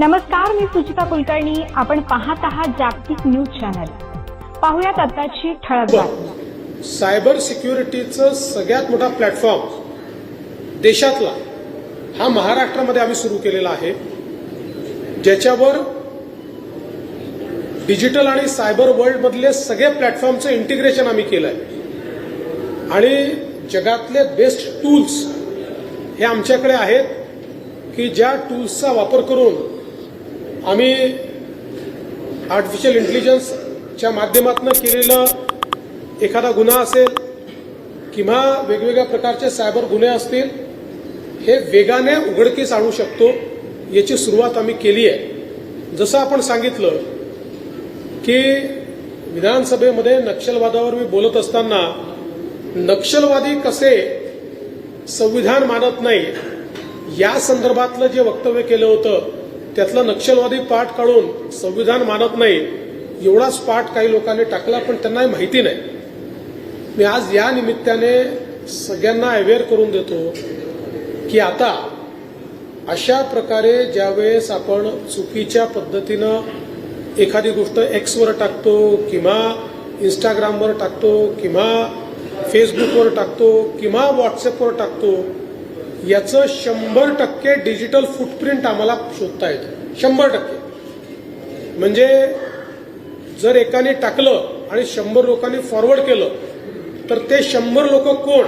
नमस्कार मी सुचिता कुलकर्णी. आपण पाहत आहात जागतिक न्यूज चॅनल. पाहुयात आताची ठळक बातमी. सायबर सिक्युरिटीचं सगळ्यात मोठा प्लॅटफॉर्म देशातला हा महाराष्ट्रामध्ये आम्ही सुरू केलेला आहे. ज्याच्यावर डिजिटल आणि सायबर वर्ल्डमधले सगळे प्लॅटफॉर्मचं इंटिग्रेशन आम्ही केलं आहे आणि जगातले बेस्ट टूल्स हे आमच्याकडे आहेत की ज्या टूल्सचा वापर करून आम्ही आर्टिफिशियल इंटेलिजन्सच्या माध्यमातून केलेलं एखादा गुन्हा असेल किंवा वेगवेगळ्या प्रकारचे सायबर गुन्हे असतील हे वेगाने उघडकीस आणू शकतो याची सुरुवात आम्ही केली आहे. जसं आपण सांगितलं की विधानसभेमध्ये नक्षलवादावर मी बोलत असताना नक्षलवादी कसे संविधान मानत नाही या संदर्भातलं जे वक्तव्य केलं होतं त्यातला नक्षलवादी पाठ काढून संविधान मानत नाही एवढाच पाठ काही लोकांनी टाकला पण त्यांनाही माहिती नाही. मी आज या निमित्ताने सगळ्यांना अवेअर करून देतो की आता अशा प्रकारे ज्यावेळेस आपण चुकीच्या पद्धतीनं एखादी गोष्ट एक्सवर टाकतो किंवा इंस्टाग्रामवर टाकतो किंवा फेसबुकवर टाकतो किंवा व्हॉट्सअपवर टाकतो याचं शंभर टक्के डिजिटल फुटप्रिंट आम्हाला शोधता येतं. शंभर टक्के. म्हणजे जर एकाने टाकलं आणि शंभर लोकांनी फॉरवर्ड केलं तर ते शंभर लोक कोण?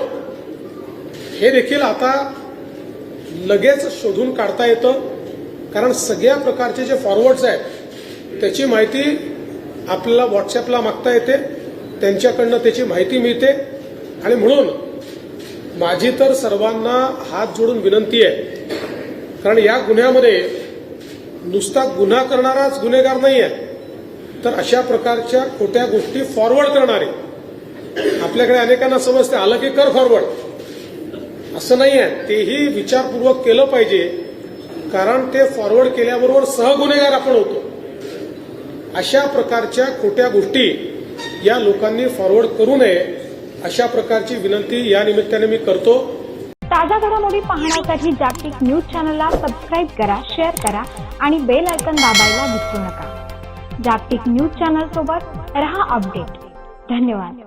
हे देखील आता लगेच शोधून काढता येतं. कारण सगळ्या प्रकारचे जे फॉरवर्ड्स आहेत त्याची माहिती आपल्याला व्हॉट्सअपला मागता येते त्यांच्याकडनं त्याची माहिती मिळते. आणि म्हणून माझी तर सर्वांना हात जोडून विनंती आहे. कारण या गुन्ह्यामध्ये नुसता गुन्हा करणाराच गुन्हेगार नाही आहे तर अशा प्रकारच्या खोट्या गोष्टी फॉरवर्ड करणारे. आपल्याकडे अनेकांना समजते आलं की कर फॉरवर्ड असं नाही आहे तेही विचारपूर्वक केलं पाहिजे. कारण ते फॉरवर्ड केल्याबरोबर सहगुन्हेगार आपण होतो. अशा प्रकारच्या खोट्या गोष्टी या लोकांनी फॉरवर्ड करू नये. अशा प्रकारची विनंती या निमित्ताने मी करतो. ताज्या घडामोडी पाहण्यासाठी जागतिक न्यूज चॅनलला सबस्क्राईब करा शेअर करा आणि बेल आयकन दाबायला विसरू नका. जागतिक न्यूज चॅनल सोबत रहा अपडेट. धन्यवाद.